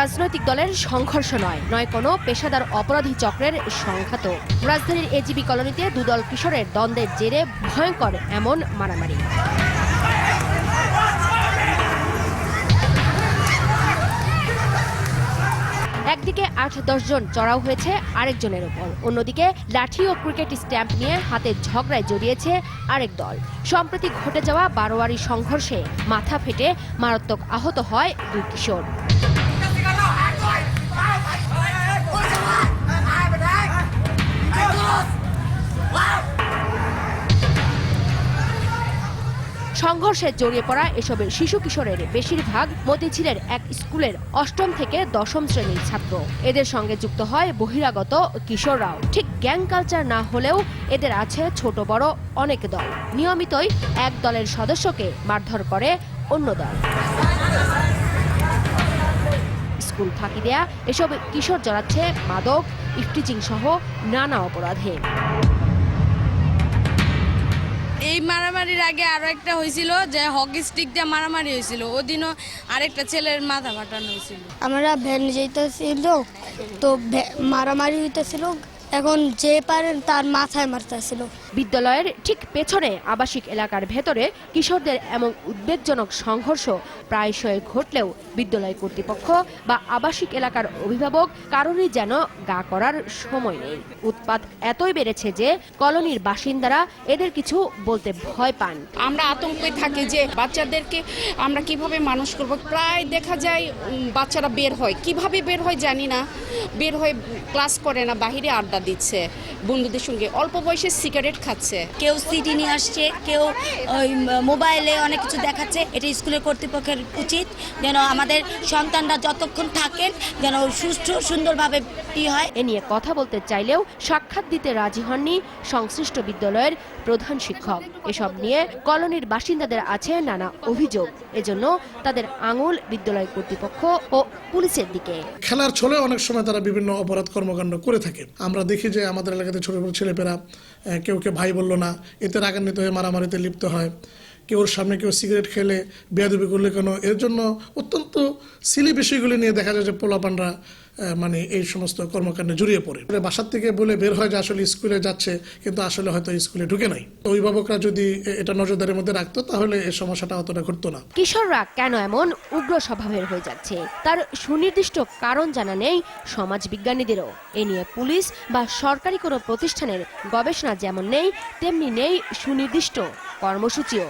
রাজনৈতিক দলের সংঘর্ষ নয় নয় কোনো পেশাদার অপরাধী চক্রের সংঘাত রাজধানীর এজিবি কলোনিতে দুদল কিশোরের দ্বন্দ্বের জেরে ভয়ঙ্কর এমন মারামারি। একদিকে আট জন চড়াও হয়েছে আরেকজনের ওপর। অন্যদিকে লাঠি ও ক্রিকেট স্ট্যাম্প নিয়ে হাতে ঝগড়ায় জড়িয়েছে আরেক দল। সম্প্রতি ঘটে যাওয়া বারোয়ারি সংঘর্ষে মাথা ফেটে মারাত্মক আহত হয় দুই কিশোর। সংঘর্ষে জড়িয়ে পড়া এসবের শিশু কিশোরের বেশিরভাগ মতিঝিলের এক স্কুলের অষ্টম থেকে দশম শ্রেণির ছাত্র। এদের সঙ্গে যুক্ত হয় বহিরাগত কিশোররাও। ঠিক গ্যাং কালচার না হলেও এদের আছে ছোট, বড় অনেক দল। নিয়মিতই এক দলের সদস্যকে মারধর করে অন্য দল। স্কুল ফাঁকি দেয়া, এসব কিশোর জড়াচ্ছে মাদক, ইফটিচিং সহ নানা অপরাধে। এই মারামারির আগে আরও একটা হয়েছিল যে হকি স্টিক দিয়ে মারামারি হয়েছিল। ওদিনও আরেকটা ছেলের মাথা ফাটানো হয়েছিল। আমরা ভ্যান যেতেছিল তো মারামারি হইতেছিল। এখন যে পারেন তার মাথায় মারতেছিল। বিদ্যালয়ের ঠিক পেছনে আবাসিক এলাকার ভেতরে কিশোরদের এমন উদ্বেগজনক সংঘর্ষ প্রায়শই ঘটলেও বিদ্যালয় কর্তৃপক্ষ বা আবাসিক এলাকার অভিভাবক কারোরই যেন গা করার সময় নেই। উৎপাত এতই বেড়েছে যে কলোনির বাসিন্দারা এদের কিছু বলতে ভয় পান। আমরা আতঙ্কে থাকি যে বাচ্চাদেরকে আমরা কীভাবে মানুষ করব? প্রায় দেখা যায় বাচ্চারা বের হয়। কীভাবে বের হয় জানি না। বের হয়ে ক্লাস করে না, বাহিরে আড্ডা দিচ্ছে। বন্ধুদের সঙ্গে অল্প বয়সে সিগারেট খাচ্ছে। কেউ সিডি নিয়ে আসছে কেউ ওই মোবাইলে অনেক কিছু দেখাচ্ছে। এটা স্কুলের কর্তৃপক্ষের উচিত যেন আমাদের সন্তানরা যতক্ষণ থাকেন যেন সুষ্ঠু সুন্দরভাবে ই হয়। এ নিয়ে কথা বলতে চাইলেও সাক্ষাৎ দিতে রাজি হননি সংশ্লিষ্ট বিদ্যালয়ের প্রধান শিক্ষক। এসব নিয়ে কলোনির বাসিন্দাদের আছে নানা অভিযোগ। এজন্য তাদের আঙুল বিদ্যালয় কর্তৃপক্ষ ও পুলিশের দিকে। খেলার ছলে অনেক সময় তারা বিভিন্ন অপরাধ কর্মকাণ্ড করে থাকে আমরা দেখি যে আমাদের এলাকাতে ছোট ছোট ছেলেপেরা কেউ কেউ ভাই বলল না। এতে রাগান্বিত হয়ে মারামারিতে লিপ্ত হয়। কেউর সামনে কেউ সিগারেট খেলে, বেয়াদবি করলে কেন? এর জন্য অত্যন্ত সিলি বিষয়গুলি নিয়ে দেখা যায় যে পোলাপানরা মানে এই সমস্ত কর্মকাণ্ডে জড়িয়ে পড়ে। বাসার থেকে বলে বের হয় যে আসলে স্কুলে যাচ্ছে, কিন্তু আসলে হয়তো স্কুলে ঢুকে নাই। অভিভাবকরা যদি এটা নজরদারির মধ্যে রাখতো, তাহলে এই সমস্যাটা অতটা ঘটতো না। কিশোররা কেন এমন উগ্র স্বভাবের হয়ে যাচ্ছে? তার সুনির্দিষ্ট কারণ জানা নেই সমাজ বিজ্ঞানীদেরও এ নিয়ে পুলিশ বা সরকারি কোনো প্রতিষ্ঠানের গবেষণা যেমন নেই, তেমনি নেই সুনির্দিষ্ট। কর্মসূচিও।